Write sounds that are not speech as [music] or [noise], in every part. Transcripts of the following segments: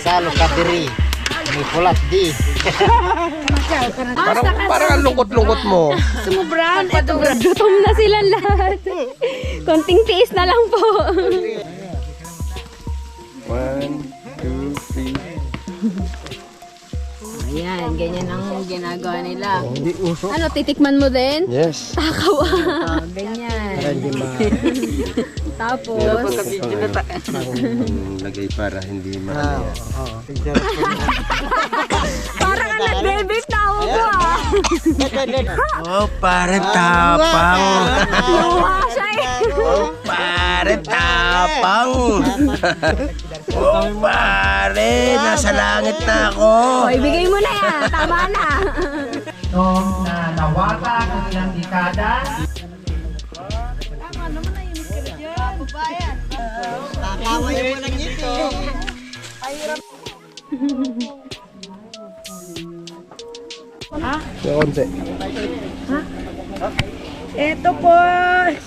Salo kadiri. May pulat di. Parang, parang ang lungkot-lungkot mo. Sumubran. Gutom na sila lahat. Konting tiis na lang po. One, two, three. Ayan, ganyan ang ginagawa nila. Hindi uso. Ano, titikman mo din? Yes. Takaw ah. Ganyan. Hindi ma... Tapos, Ang lagay para hindi Ah, mahalaya. oo. Tignan ko. parang ka nag-debit na ako po ah. Oh, pare tapang. Luha siya eh. Oh, pare tapang. Oh, pare, nasa langit na ako. O, ibigay mo na yan. Tama na. Nung na nawata ang ilang dekada, Yung konti. Ito po,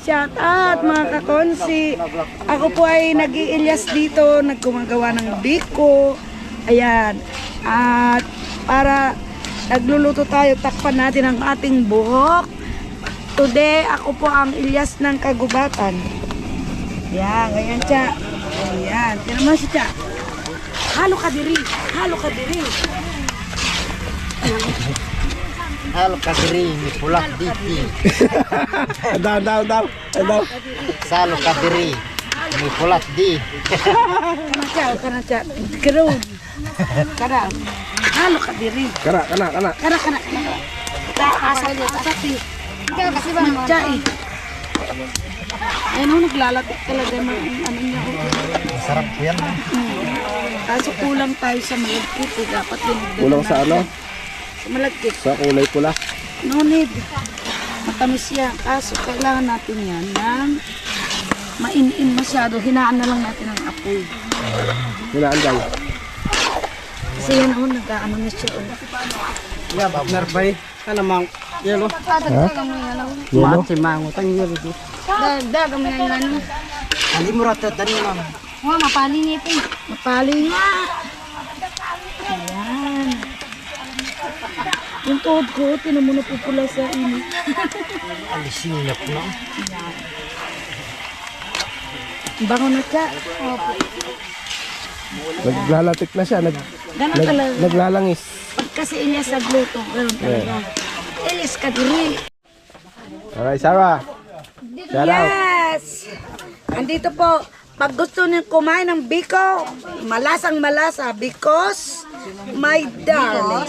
shout out mga kakonsi. Ako po ay nag iilyas dito, nagkumagawa ng biko. Ayan. At para nagluluto tayo, takpan natin ang ating buhok. Today, ako po ang ilyas ng kagubatan. Ayan, ganyan siya. Ayan, tira mo siya. Halo ka diri, halo ka diri. Salo kadiri. May pulat di. di. Down, down, down. Down. Salo kadiri. May pulat di. Kana siya, kana siya. Karoon. Kana. Halo ka diri. Kana, kana, kana. Kana, kana, kana. Taasa niya, taasa Ikaw kasi ba naman? Chay. Ayun ako, naglalatik talaga ng ano niya. Masarap po yan. Kaso kulang tayo sa malagkit. Eh. Dapat din. Kulang sa ano? Sa malagkit. Sa kulay pula. No need. Matamis yan. Kaso kailangan natin yan ng mainin masyado. Hinaan na lang natin ang apoy. Hinaan dyan. Kasi yan ako, nag-ano na siya. Oh. Ya, Narbay. Ano mang yelo? Yelo? Mati mango tang yelo di. Dagdag ang mga ano. Ali mo rata tani ma'am. Wow, mapali niya ito. Mapali nga. Ayan. Yung tuhod ko, tinan mo [laughs] na pupula sa init. Alisin na po no. Bango na ka. Naglalatik na siya. Nag, Ganun nag, talaga. naglalangis. Pag kasi ilyas sa gluto, ganun talaga. Ilis ka diri. Alright, Sarah. Shout out. Yes! Andito po, pag gusto niyo kumain ng biko, malasang malasa because my darling,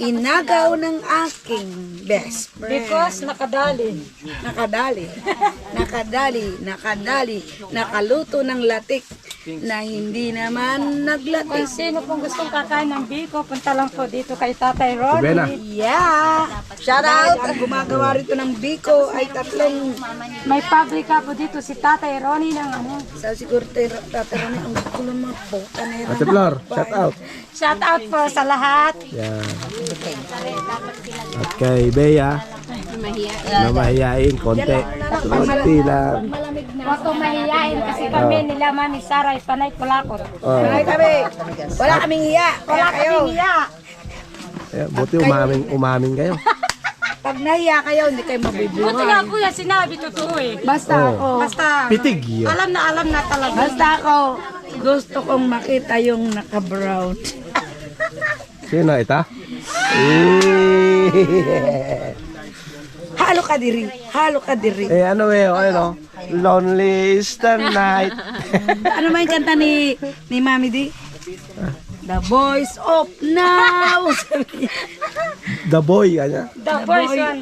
inagaw ng aking best friend. Because nakadali. Nakadali. nakadali, nakadali, nakaluto ng latik na hindi naman naglatik. Sino pong gustong kakain ng biko, punta lang po dito kay Tatay Ron. Si Bena. Yeah! Shout out! Ang gumagawa rito ng biko ay tatlong May pabrika po dito si Tatay Ronnie ng ano. Sa siguro tayo tatanungin ang gusto ng mga bota na Ate Flor, shout out. Shout out po sa lahat. Yan. At kay Bea. Na mahihain, konti. Konti lang. Huwag kong mahihayin kasi kami nila Mami Sara ay panay kulakot. Oh. Ay kami, wala kaming hiya. Wala kayo. Hiya. Ayan, buti umaming, umaming kayo. [laughs] Pag nahiya kayo, hindi kayo Buti mabibuhay. nga kuya, sinabi totoo eh. Basta Oh. ako, Basta, Pitig yun. alam na alam na talaga. basta ako, gusto kong makita yung naka-brown. Sino ita? [laughs] Eh, Halo ka diri, halo ka diri. eh ano eh, ano? Lonely is the night. [laughs] Ano yung kanta ni, ni Mami Di? The voice of now. [laughs] The boy, kanya. The voice one.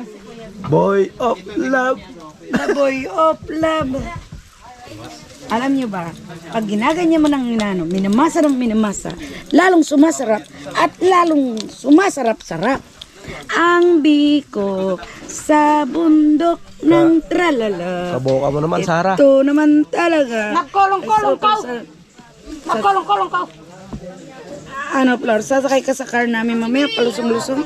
Boy of love. The boy of love. Alam niyo ba, pag ginaganyan mo ng inano, minamasa ng minamasa, lalong sumasarap at lalong sumasarap-sarap. Ang biko sa bundok ng tralala. Kabuka mo naman, Sarah. Ito naman talaga. Nagkolong-kolong ka. Magkolong-kolong ka. Ano, Flor, sasakay ka sa car namin mamaya, palusong-lusong.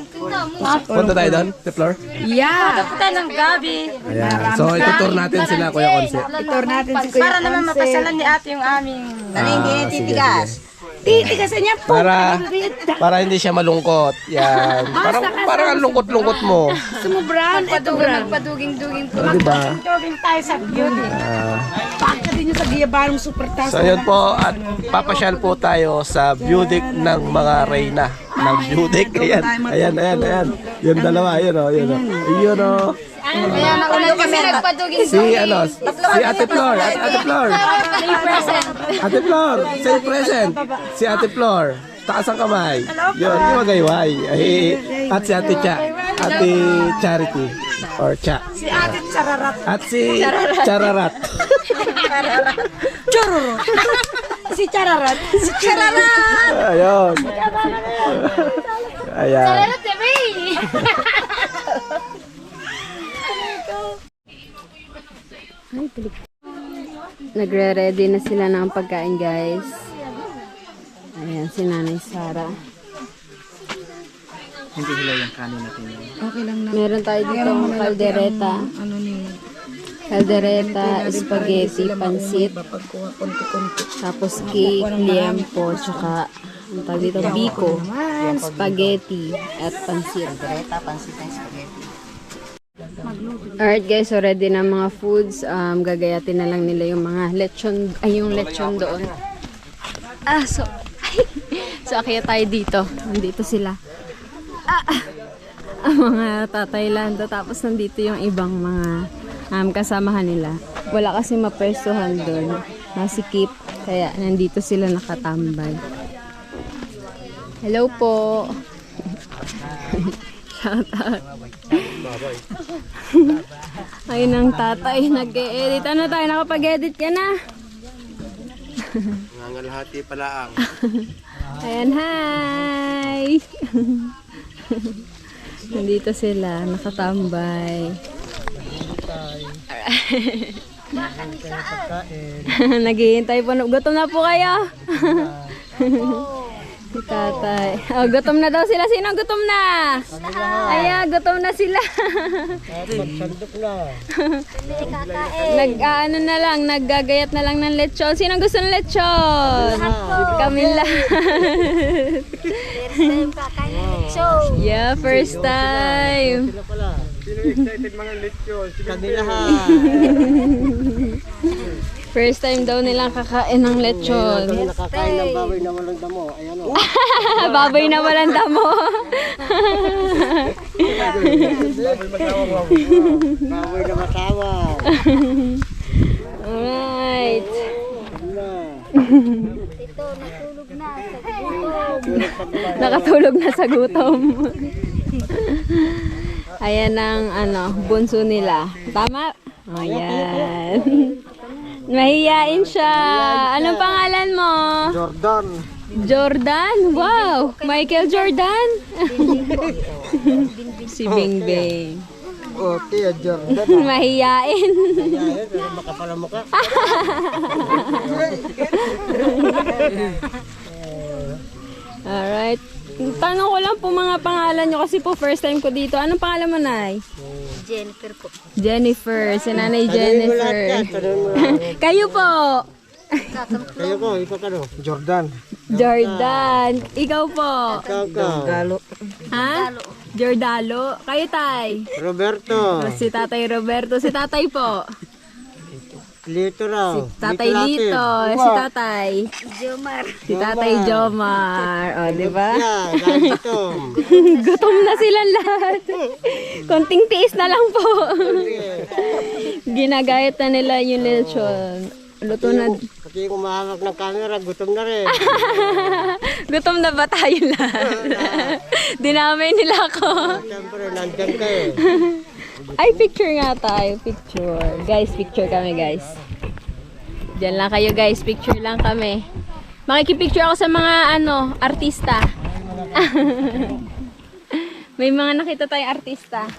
Punta tayo doon, Ate Flor. Yeah! Punta ng gabi. Ayan. So, itutur natin sila, Kuya Konse. Itor natin si Kuya Para naman Ponce. mapasalan ni ate yung aming Ah, sige, sige. Titigasan niya po. Para para hindi siya malungkot. Yan. Parang parang ang lungkot-lungkot mo. Sumubran. Ito, Bran. Paduging-duging ko. Di ba? Jogging tayo sa beauty. Ah. Pagka din yung sa Giyabarong Super Task. So yun po at papasyal po tayo sa Budik ng mga reyna ng Budik. [laughs] Ayan, ayan, ayan, ayan. Yung dalawa, yun o, yun o. Yun o. Kaya nauna kasi nagpaduging Si ano, si Ate Flor, Ate, Ate Flor. Ate Flor, say present. Si Ate Flor. Taas ang kamay. Yun, yung magayway. Ay, at si Ate Cha. Ate Charity. Or Cha. Si Ate Chararat. At si Chararat. Chororo. si Chararat. Si Chararat. Ayun. Ayan. [laughs] Nagre-ready na sila ng pagkain, guys. Ayan, si Nanay Sara. Hindi sila yung kanin natin. Okay lang na. Meron tayo dito kaldereta. Ano ni? Kaldereta, spaghetti, pansit, tapos cake, liempo, tsaka ang tawag dito, biko, spaghetti, at pansit. Greta, pansit spaghetti. Alright guys, so ready na mga foods. Um, gagayatin na lang nila yung mga lechon, ay yung lechon doon. Ah, so, so akyat tayo dito. Nandito sila. Ah, ang mga tatay lando. Tapos nandito yung ibang mga um, kasamahan nila. Wala kasi mapersuhan doon. Nasikip. Kaya nandito sila nakatambay. Hello po. [laughs] Shout out. Ayun ang tatay, nag-edit. Ano tayo, nakapag-edit ka na? Nangalhati pala ang. Ayan, hi! Nandito sila, nakatambay. [laughs] Naghihintay po. na- Gutom na po kayo? [laughs] Si tatay. Oh, gutom na daw sila. Sino gutom na? Aya, gutom na sila. Nag, ah, ano na lang, naggagayat na lang ng lechon. Sino gusto ng lechon? Kami lahat. So, Yeah, first time. [laughs] First time daw nilang kakain ng lechon. Nakakain ng baboy na walang damo. Ayan o. [laughs] Baboy na walang damo. Baboy na matawag. Alright. ito, natulog na. Nakatulog na sa gutom. Ayan ang ano, bunso nila. Tama? Ayan. Mahiyain siya. Anong pangalan mo? Jordan. Jordan? Wow! Michael Jordan? [laughs] si Bing Bing. O, tiya Jordan. Mahiyain. Ayan, pero makapala mukha. Alright. Tanong ko lang po mga pangalan nyo kasi po first time ko dito. Anong pangalan mo, Nay? Jennifer po. Jennifer. Si Nanay Jennifer. [laughs] Kayo po. Kayo ko, ikaw ka no? Jordan. Jordan. Ikaw po. Ikaw ka. Galo. Ha? Jordalo. Kayo, Tay. Roberto. Si Tatay Roberto. Si Tatay po. Lito raw. Tatay Lito. Si Tatay. Jomar. Si Tatay Jomar. O, di ba? [laughs] Gutom na silang lahat. Konting tiis na lang po. Ginagayat na nila yung lechon. Luto na. Pati yung umahawak ng camera, gutom na rin. [laughs] Gutom na ba tayo lahat? Dinamay nila ako. Siyempre, nandyan ka eh. [laughs] Ay, picture nga tayo. Picture. Guys, picture kami, guys. Diyan lang kayo, guys. Picture lang kami. Makikipicture ako sa mga, ano, artista. [laughs] May mga nakita tayong artista. [laughs]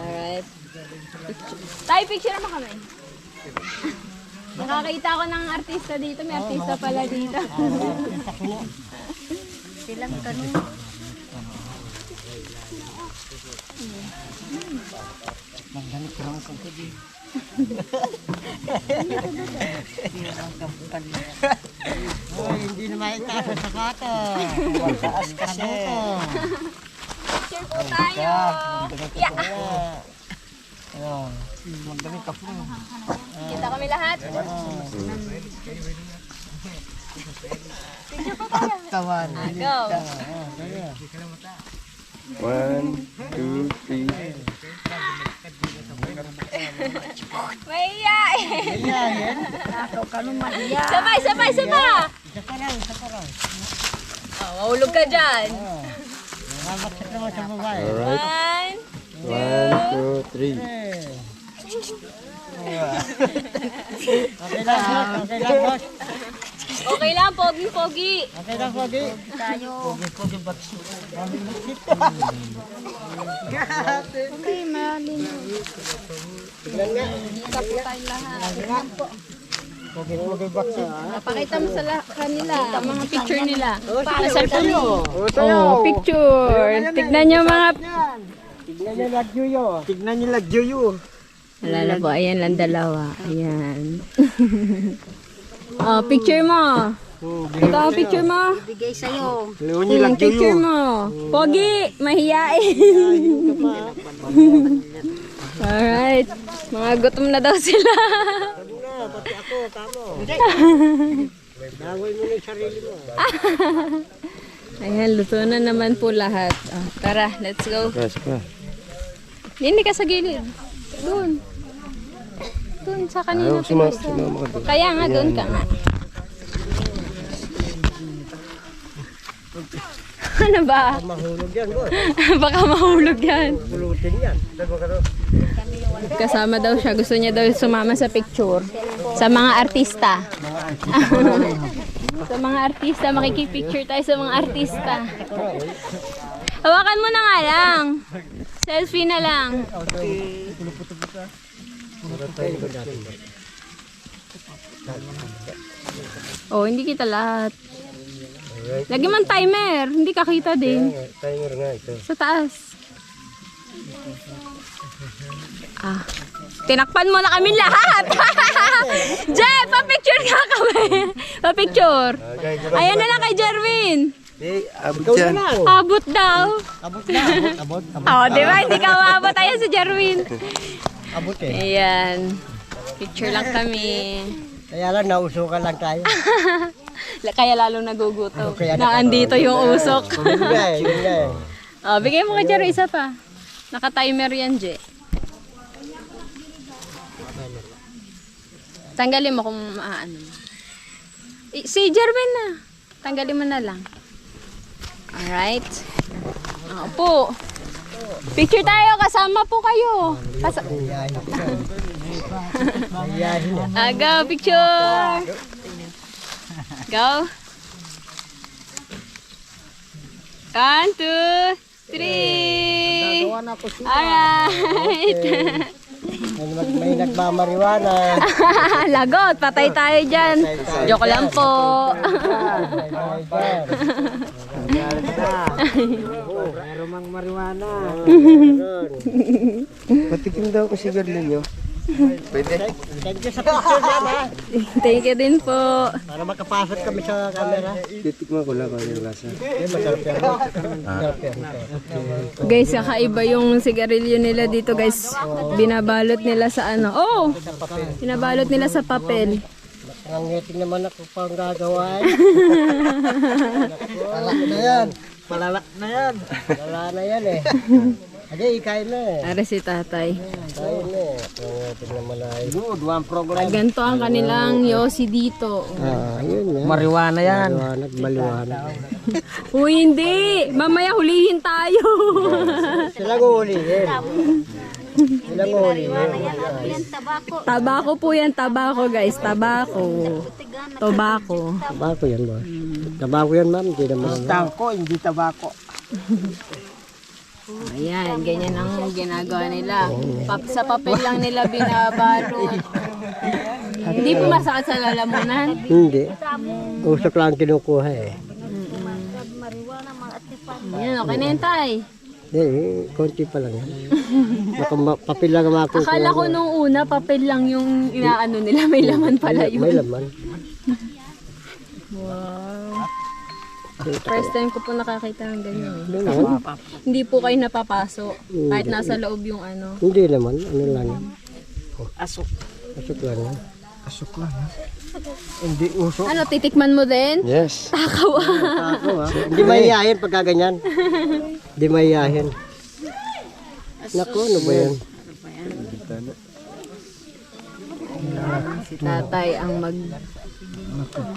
Alright. Picture. Tayo, picture mo kami. [laughs] Nakakita ako ng artista dito. May artista pala dito. Silang kanu. Uy, hindi na makita sa sapato. Taas kasi. Picture po tayo. Ayun. Magdami ka po. Kita kami lahat. Tawan. Go. One, two, three. Maya. Sabay, sabay, sabay. Oh, mahulog ka dyan. Mabaksak naman sa babae. Alright. One. One, two, three. [laughs] Okay lang, boss. Okay lang, boss. Okay lang, pogi-pogi. Okay lang, Pogi. Tayo. Pogi, Pogi, baksit. Pogi, Pogi, baksit. Pakita mo sa la- kanila, mga picture nila. Sa cellphone mo. Oh, picture. Tignan nyo mga... Tignan niyo lagjuyo. Tignan niyo lagjuyo. Wala na po, ayan lang dalawa. Ayan. [laughs] oh, picture mo. Ito ang picture mo. Leon niyo Yung picture mo. Pogi, mahiyain. [laughs] Alright. Mga gutom na daw sila. Pati ako, kamo. Naway mo na yung sarili mo. Ayan, luto na naman po lahat. Oh, tara, let's go. Yes, pa. Hindi ka sa gilid. Doon. Doon sa kanina. Ayaw, suma, sumama ka doon. Kaya nga, doon ka nga. [laughs] ano ba? Mahulog yan. [laughs] Baka mahulog yan. Pulutin yan. Kasama daw siya. Gusto niya daw sumama sa picture. Sa mga artista. [laughs] sa mga artista. Makikipicture tayo sa mga artista. Hawakan mo na nga lang. Selfie na lang. Oh, hindi kita lahat. Lagi man timer. Hindi ka kita din. Timer nga ito. Sa taas. Ah. Tinakpan mo na kami lahat. [laughs] Jeff, pa-picture nga kami. [laughs] Pa-picture. Ayan na lang kay Jerwin. Eh, abot yan. Abot daw. Abot na, abot, abot, abot. Oh, di ba? Hindi ka maabot. Ayan si Jerwin. Abot eh. Ayan. Picture lang kami. Kaya lang, nausukan lang tayo. [laughs] Kaya lalong nagugutom. Kaya Na andito yung usok. Eh, eh. [laughs] Oh, bigay mo kay Jerry isa pa. Naka-timer yan, Je. Tanggalin mo kung maaano mo. Eh, Si Jerwin na. Tanggalin mo na lang. Alright. Ah, po. Picture tayo. Kasama po kayo. Na. ah, go, picture. Go. One, two, three. Alright. May nagmamariwana. [laughs] Lagot, patay tayo dyan. Joke lang po. [laughs] Meron mang mariwana. Patikim daw ko sigarilyo. Pwede. Thank you sa picture yan ha. Thank you din po. Para makapasok kami sa camera. Titikman ko lang kung yung lasa. Guys, kakaiba yung sigarilyo nila dito guys. Binabalot nila sa ano. Oh! Binabalot nila sa papel. Nangiting naman ako pang gagawa eh. [laughs] Palak na yan. Palalak na yan. Wala na yan eh. Adi, ikain na eh. Para si tatay. Kain na eh. Nangiting naman ay. Good, one program. Ganto ang kanilang yosi dito. Ah, yun yan. Mariwana yan. Mariwanag, maliwanag. [laughs] Uy, hindi! Mamaya hulihin tayo. Sila [laughs] nguhulihin. Sila nguhulihin. tabako po yan, tabako guys. Tabako. Tobacco. Tabako yan, boy. Tabako yan, ma'am. Hindi naman. Tangko, hindi tabako. Ayan, ganyan ang ginagawa nila. Sa papel lang nila binabalot. Hindi po masakit sa lalamunan. Hindi. Usok lang kinukuha eh. Ayan, okay na yun, tay. Eh, konti pa lang yan. Baka ma- papel lang ang makukuha. Akala ko nung una, papel lang yung inaano nila. May laman pala May yun. laman. Wow. First time ko po nakakita ng ganyan eh. Ano naman? Hindi po kayo napapaso. Kahit nasa loob yung ano. Hindi naman. Ano lang yan. Asok. Asok lang yan. Asok lang yan. Hindi usok. Ano, titikman mo din? Yes. Takaw ah. Ako ha. Hindi mahihayin pagka ganyan. Hindi mahihayin. Naku, ano ba yan? Si tatay ang mag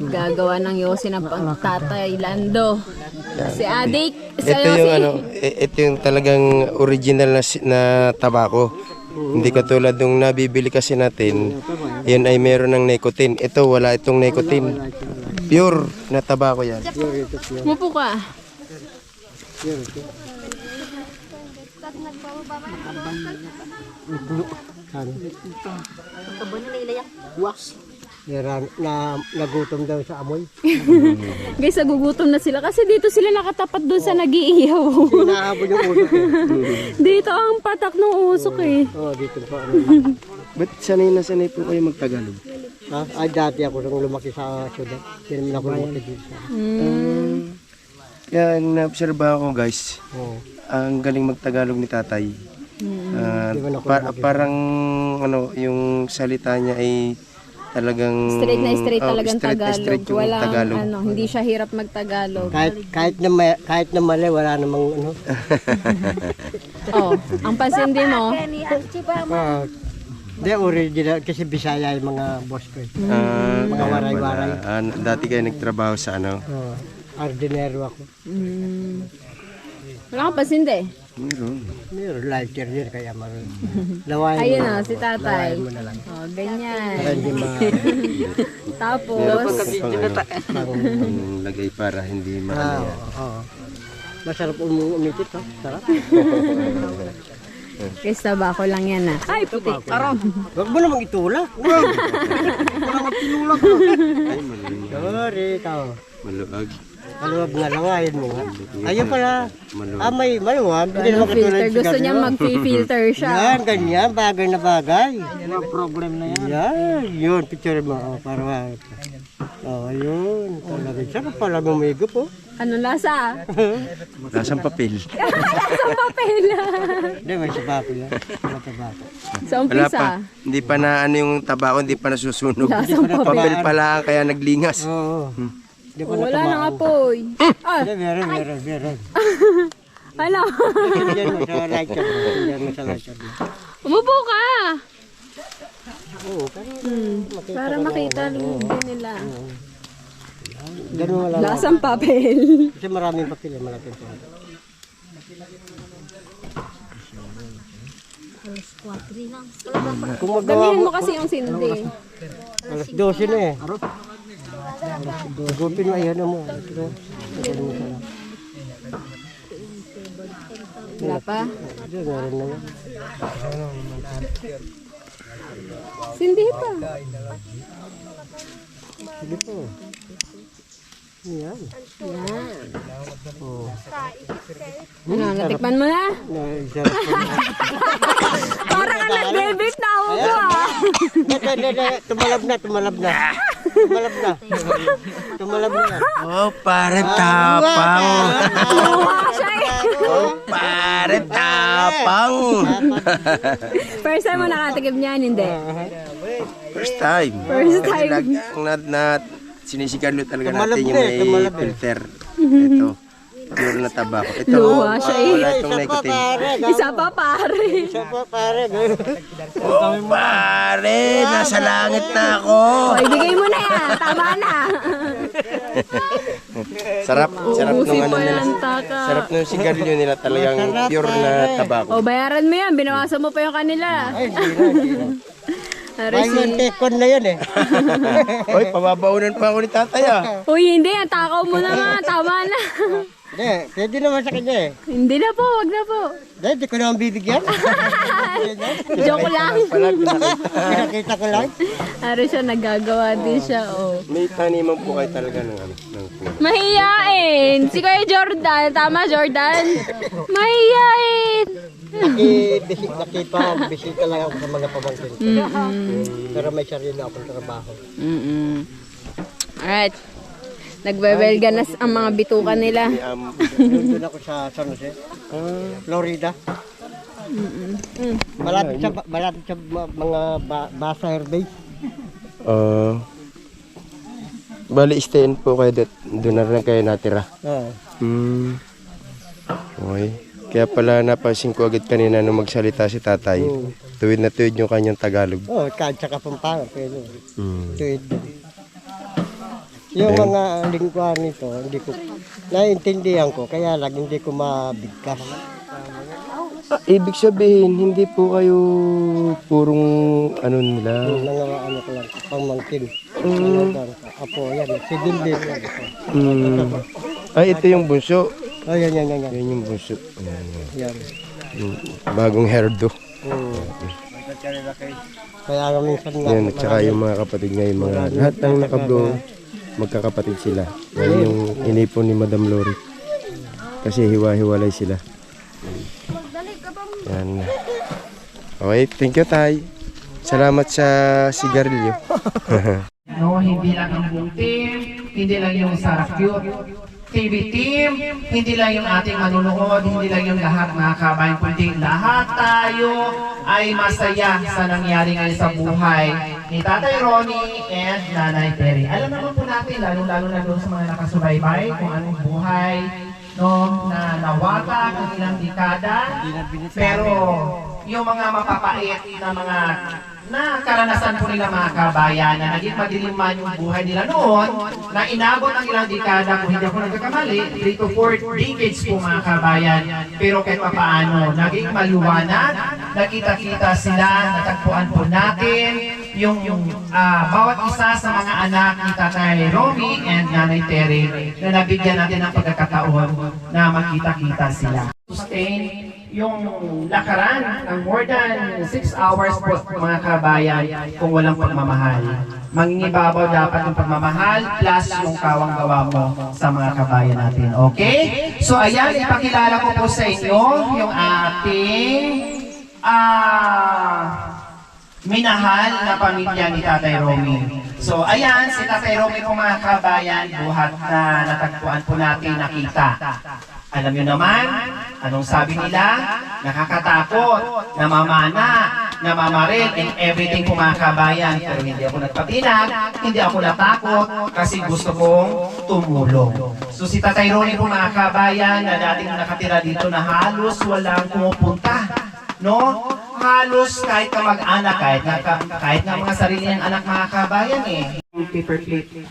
gagawa ng yosi ng pagtatay Lando. Si Adik, si Ito yung ano, i- ito yung talagang original na, si- na tabako. Hindi katulad nung nabibili kasi natin, yun ay meron ng nicotine. Ito wala itong nicotine. Pure na tabako yan. Mupo ka. Ano? Yara, na nagutom daw sa amoy. [laughs] Guys, nagugutom na sila kasi dito sila nakatapat doon sa nag-iihaw. Hinahabol yung usok eh. [laughs] dito ang patak ng usok eh. Oo, dito pa. Ano. [laughs] Ba't sanay na sanay po kayo magtagalog? Ha? Ay, dati ako nung lumaki sa syudad. Hindi naman ako lumaki dito sa... Kaya naobserba ko guys, Oo. ang galing magtagalog ni tatay. Ba naku- pa- parang ano, yung salita niya ay talagang Straight na straight oh, talagang straight na Tagalog. straight yung Walang Tagalog. ano, hindi siya hirap magtagalog. Kahit, kahit, na, ma- kahit na mali, wala namang ano. [laughs] oh, ang pasindi mo, Ah, Hindi, original. Kasi Bisaya yung mga boss ko. eh. Ah, Mga kaya waray-waray. pala. Ah, dati kayo nagtrabaho sa ano? Oo. ordinero ako. mm, wala kang pasindi. Meron. Mayroon lighter yun, kaya marunong. Lawayan Ayun mo. o, si tatay. Lawayan mo na lang. Oh, ganyan. Para hindi ma... Tapos, ano, lagay para hindi Ah, maano oo, oo. Masarap um umitit, ha? Sarap. [laughs] guys, tabako lang yan ah. Ay, puti. Huwag mo namang itulak. [laughs] Huwag. Huwag namang tinulak. Ay, maluwag. Sorry, ikaw. Maluwag. Maluwag nga lang, ayun mo nga. Ayun pala. Ah, may maluwag. Hindi Ano naman katulad filter? sa Gusto niya mag-filter siya. Yan, ganyan, bagay na bagay. Yan ang problem na yan. Yan, yun, picture mo. Oh, para ma... Oh, yun. Talaga, sarap pala gumigop, oh. Ano lasa? [laughs] Lasang papel. [laughs] Sa papel. Hindi, may sabapo yan. May sabapo. Sa Wala umpisa. pa. Hindi pa na ano yung tabako, hindi pa nasusunog. Lasang Papel pala kaya naglingas. Oo. Hindi pa Wala nang natamaan. apoy. Ah, Hindi, meron, meron, meron. [laughs] ano? Tingnan mo sa lighter. Tingnan mo sa lighter. Umupo ka. Oo, pero Hmm, para makita din nila. ganun lang. Lasang papel. Kasi maraming papel, eh, malapit po. Kung magawa Damihan mo, mo kasi yung sindi. alas 12 na eh. Gupin mo, ayan mo. Wala pa. Meron na yan. Sindi pa. Po. Yan. Yan. Oh. Ano, natikman mo na? [laughs] Parang nag-debit na ako mo ah. Tumalab na, tumalab na. Tumalab na. Tumalab na yan. Oh, pare tapang. Siya eh. Oh, pare tapang. First time mo nakatikim niyan, hindi. First time. First time. Nag, na, na, sinisigalo talaga natin yung eh, may eh. filter. Ito. Pure na tabako. Ito. Luha siya eh. Wala itong Isa pa, nicotine. pare. Isa pa pare. Isa pa, pare. Oh, pare. Nasa langit na ako. O, ibigay mo na yan. Tama na. Sarap. Sarap nung ano nila. Sarap nung sigarilyo nila talagang pure na tabako. O, bayaran mo yan. Binawasan mo pa yung kanila. Ay, hindi na, hindi na. [laughs] Ari Ay, si... na yun eh. [laughs] Hoy, pababaunan pa ako ni tatay ah. Uy, hindi. Ang takaw mo na nga. Tama na. [laughs] Hindi, pwede naman sa kanya eh. Hindi na po, wag na po. Hindi, di ko naman bibigyan. [laughs] Joke lang. Pinakita ko lang. Ano siya, nagagawa din siya, oh. May taniman po kayo talaga ng ano, ng. Mahiyain! Si Kuya Jordan, tama Jordan? Mahiyain! Nakibisik, nakita, bisita lang ako sa mga pamangkin ko. Pero may sarili akong trabaho. Mm-mm. Alright. Nagbebelga na ang mga bituka nila. Um, Doon ako sa San Jose, Florida. Malapit sa, malapit sa mga ba, basa airbase. uh, bali, stayin po kayo doon. Doon na rin kayo natira. Oo. Hmm. Okay. Kaya pala napansin ko agad kanina nung magsalita si tatay. Tuwid na tuwid yung kanyang Tagalog. Oh, kahit sa Kapampangan, pwede. Hmm. Tuwid Yung mga lingkuhan nito, hindi ko, naiintindihan ko, kaya lang hindi ko mabigkas. Ah, ibig sabihin, hindi po kayo purong ano nila. Yung mga ano ko lang, pamangkin. Ano lang, apo, yan, si Dindin. yan. Hmm. Ay, ito yung bunso. Oh, yan, yan, yan, yan. Yan yung bunso. Ayan, yan. yan. Yung bagong hairdo. Hmm. Kaya nga minsan nga, Yan, at saka yung mga kapatid niya, yung mga lahat ng nakablo, magkakapatid sila. Yan yung inipon ni Madam Lori. Kasi hiwa-hiwalay sila. Yan. Okay, thank you, Tay. Salamat sa sigarilyo. [laughs] No, hindi lang ang team, hindi lang yung Sarah Cute TV team, hindi lang yung ating manunood, hindi lang yung lahat mga kabayan, kundi lahat tayo ay masaya sa nangyari ngayon sa buhay ni Tatay Ronnie and Nanay Terry. Alam naman po natin, lalo-lalo na doon sa mga nakasubaybay, kung anong buhay no, na nawata ng ilang dekada. Pero yung mga mapapait na mga na karanasan po nila mga kabayan na naging madilim man yung buhay nila noon na inabot ang ilang dekada kung hindi ako nagkakamali 3 to 4 decades po mga kabayan. Pero kahit pa paano naging maliwanag nakita-kita sila natagpuan po natin yung, yung ah, bawat isa sa mga anak ni Tatay Romy and Nanay Terry na nabigyan natin ng pagkakataon na makita-kita sila. Sustain yung lakaran ng more than 6 hours po mga kabayan kung walang pagmamahal. Mangingibabaw dapat yung pagmamahal plus yung kawang gawa mo sa mga kabayan natin. Okay? So ayan, ipakilala ko po sa inyo yung ating ah minahal na pamilya ni Tatay Romy. So ayan, si Tatay Romy po mga kabayan, buhat na natagpuan po natin nakita. Alam niyo naman, anong sabi nila? Nakakatakot, namamana, namamaril, and everything po mga kabayan. Pero hindi ako nagpatinag, hindi ako natakot, kasi gusto kong tumulong. So si Tatay Ronnie po mga kabayan, na dating nakatira dito na halos walang pumupunta. No? Halos kahit ka mag-anak, kahit nga, kahit nga mga sarili niyang anak mga kabayan eh. Paper plate.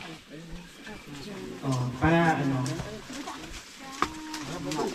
Oh, para ano,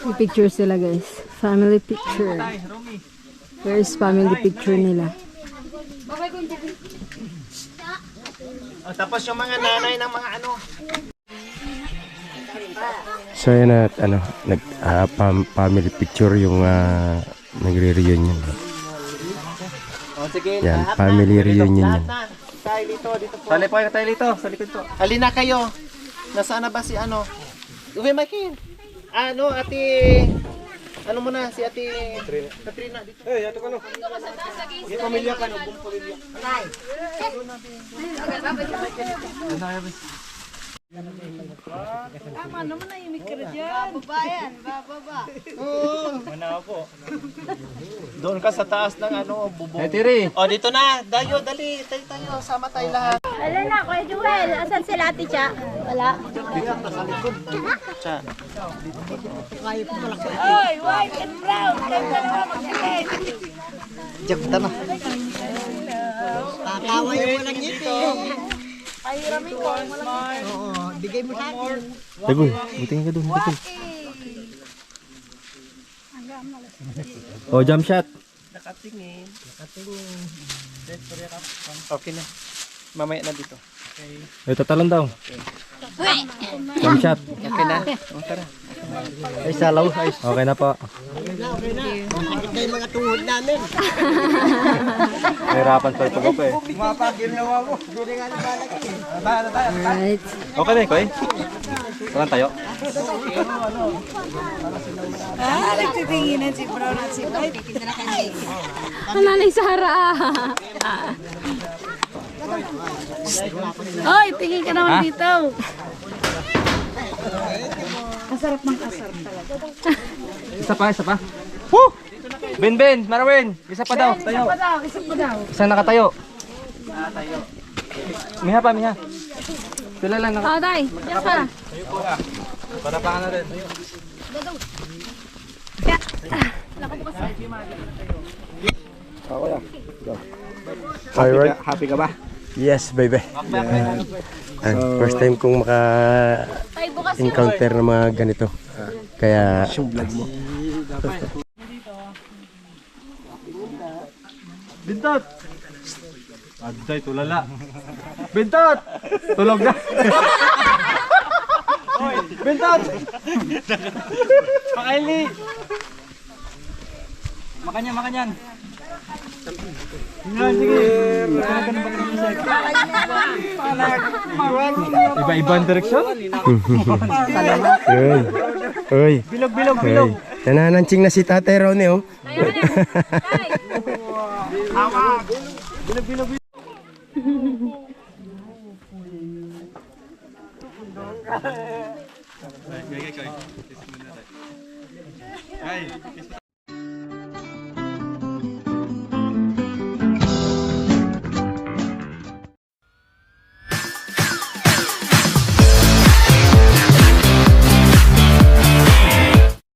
May picture sila guys. Family picture. Where's family picture nila? Oh, tapos yung mga nanay ng mga ano. So yan at ano, nag ah, pam- family picture yung ah, nagre-reunion. Oh, sige. Yan, lahat family na. Reunion yan. Tayo dito, dito po. Sali po kayo tayo dito, sa likod po. Halina kayo. Nasaan na ba si ano? Uwi Makin. Ano, ate... Ano mo na si Ate Katrina dito. Eh, ato ka no. Hindi pamilya ka no, buong pamilya. Tama naman na yung mikro dyan. Doon ka sa taas ng ano, bubong. Eh, Tiri. O, dito na. Dayo, dali. Tayo tayo. Sama tayo lahat. Wala na, Kuya Joel. Asan si Ate Cha? Wala. Cha. Oy, white and brown. Ganda naman mag-play. Jack, tama. Tataway mo lang ngipin. Pahiramin ko. Oo, bigay mo sa akin. Boy. Butingin ka doon. Buting. Oh, jump shot. Nakatingin. Nakatingin. Okay na. Mamaya na dito. Ay, tatalon daw. Jump shot. Okay na. Tara. Ay, salaw. Ay. Okay na po. Ito yung mga tuhod namin. Nahirapan sa pag eh. Mapagil na ako. Hindi nga nabalak eh. Right. Okay na, Koy. Saan tayo? Ah, nagtitinginan si brown at si white. Ang nanay Sara. Oy, tingin ka naman dito. Kasarap ng kasarap talaga. Isa pa, isa pa. Woo! Ben, Ben, Marwin. Isa pa daw. Tayo. Isa pa daw, isa pa daw. Isang nakatayo. Miha pa, Miha. Sila lang naka... Oh, tay. Diyan ka. Para pa na rin. Alright. Happy ka ba? Yes, baby. Yan. Ah, first time kong maka-encounter ng mga ganito. Kaya... Bintot! Aday, tulala. Bintot! Tulog na. Bintot! Pakaili! Makanyan, makanyan. Yan, sige. Iba-ibang direksyon? [laughs] Uy. Uy. Bilog, bilog, bilog. Nananansing na si Tatay Ronnie, oh. [laughs]